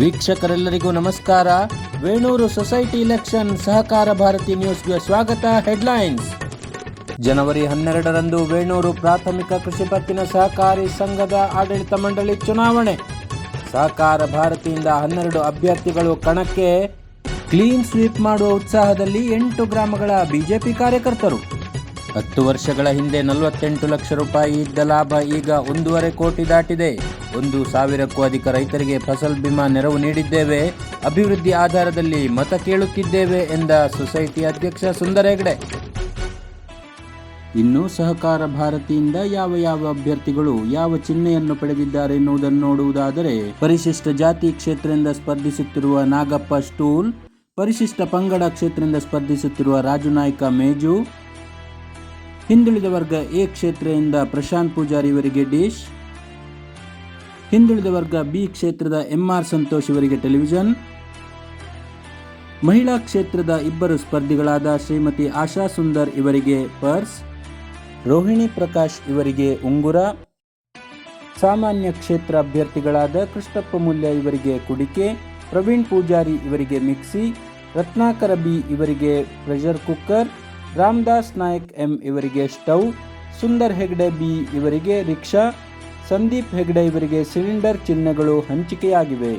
ವೀಕ್ಷಕರೆಲ್ಲರಿಗೂ ನಮಸ್ಕಾರ. Venur society election ಸಹಕಾರ ಭಾರತಿ ನ್ಯೂಸ್ಗೆ ಸ್ವಾಗತ ಹೆಡ್ಲೈನ್ಸ್. ಜನವರಿ ಹನ್ನೆರಡರಂದು ವೇಣೂರು ಪ್ರಾಥಮಿಕ ಕೃಷಿ ಪತ್ತಿನ ಸಹಕಾರಿ ಸಂಘದ ಆಡಳಿತ ಮಂಡಳಿ ಚುನಾವಣೆ. ಸಹಕಾರ ಭಾರತಿಯಿಂದ ಹನ್ನೆರಡು ಅಭ್ಯರ್ಥಿಗಳು ಕಣಕ್ಕೆ. ಕ್ಲೀನ್ ಸ್ವೀಪ್ ಮಾಡುವ ಉತ್ಸಾಹದಲ್ಲಿ ಎಂಟು ಗ್ರಾಮಗಳ ಬಿಜೆಪಿ ಕಾರ್ಯಕರ್ತರು. ಹತ್ತು ವರ್ಷಗಳ ಹಿಂದೆ ನಲವತ್ತೆಂಟು ಲಕ್ಷ ರೂಪಾಯಿ ಇದ್ದ ಲಾಭ ಈಗ ಒಂದೂವರೆ ಕೋಟಿ ದಾಟಿದೆ. ಒಂದು ಸಾವಿರಕ್ಕೂ ಅಧಿಕ ರೈತರಿಗೆ ಫಸಲ್ ಬಿಮಾ ನೆರವು ನೀಡಿದ್ದೇವೆ. ಅಭಿವೃದ್ಧಿ ಆಧಾರದಲ್ಲಿ ಮತ ಕೇಳುತ್ತಿದ್ದೇವೆ ಎಂದ ಸೊಸೈಟಿ ಅಧ್ಯಕ್ಷ ಸುಂದರ ಹೆಗಡೆ. ಇನ್ನು ಸಹಕಾರ ಭಾರತಿಯಿಂದ ಯಾವ ಯಾವ ಅಭ್ಯರ್ಥಿಗಳು ಯಾವ ಚಿಹ್ನೆಯನ್ನು ಪಡೆದಿದ್ದಾರೆ ಎನ್ನುವುದನ್ನು ನೋಡುವುದಾದರೆ, ಪರಿಶಿಷ್ಟ ಜಾತಿ ಕ್ಷೇತ್ರದಿಂದ ಸ್ಪರ್ಧಿಸುತ್ತಿರುವ ನಾಗಪ್ಪ ಸ್ಟೂಲ್, ಪರಿಶಿಷ್ಟ ಪಂಗಡ ಕ್ಷೇತ್ರದಿಂದ ಸ್ಪರ್ಧಿಸುತ್ತಿರುವ ರಾಜು ನಾಯ್ಕ ಮೇಜು, ಹಿಂದುಳಿದ ವರ್ಗ ಎ ಕ್ಷೇತ್ರದಿಂದ ಪ್ರಶಾಂತ್ ಪೂಜಾರಿ ಇವರಿಗೆ ಡಿಶ್ ಹಿಂದುಳಿದ ವರ್ಗ ಬಿ ಕ್ಷೇತ್ರದ ಎಂಆರ್ ಸಂತೋಷ್ ಇವರಿಗೆ ಟೆಲಿವಿಷನ್. ಮಹಿಳಾ ಕ್ಷೇತ್ರದ ಇಬ್ಬರು ಸ್ಪರ್ಧಿಗಳಾದ ಶ್ರೀಮತಿ ಆಶಾ ಸುಂದರ್ ಇವರಿಗೆ ಪರ್ಸ್. ರೋಹಿಣಿ ಪ್ರಕಾಶ್ ಇವರಿಗೆ ಉಂಗುರ. ಸಾಮಾನ್ಯ ಕ್ಷೇತ್ರ ಅಭ್ಯರ್ಥಿಗಳಾದ ಕೃಷ್ಣಪ್ಪ ಮುಲ್ಯ ಇವರಿಗೆ ಕುಡಿಕೆ. ಪ್ರವೀಣ್ ಪೂಜಾರಿ ಇವರಿಗೆ ಮಿಕ್ಸಿ. ರತ್ನಾಕರ ಬಿ ಇವರಿಗೆ pressure cooker. Ramdas Nayak M ಇವರಿಗೆ ಸ್ಟವ್. ಸುಂದರ್ ಹೆಗ್ಡೆ ಬಿ ಇವರಿಗೆ ರಿಕ್ಷಾ. ಸಂದೀಪ್ ಹೆಗ್ಡೆ ಇವರಿಗೆ ಸಿಲಿಂಡರ್ ಚಿಹ್ನೆಗಳು ಹಂಚಿಕೆಯಾಗಿವೆ.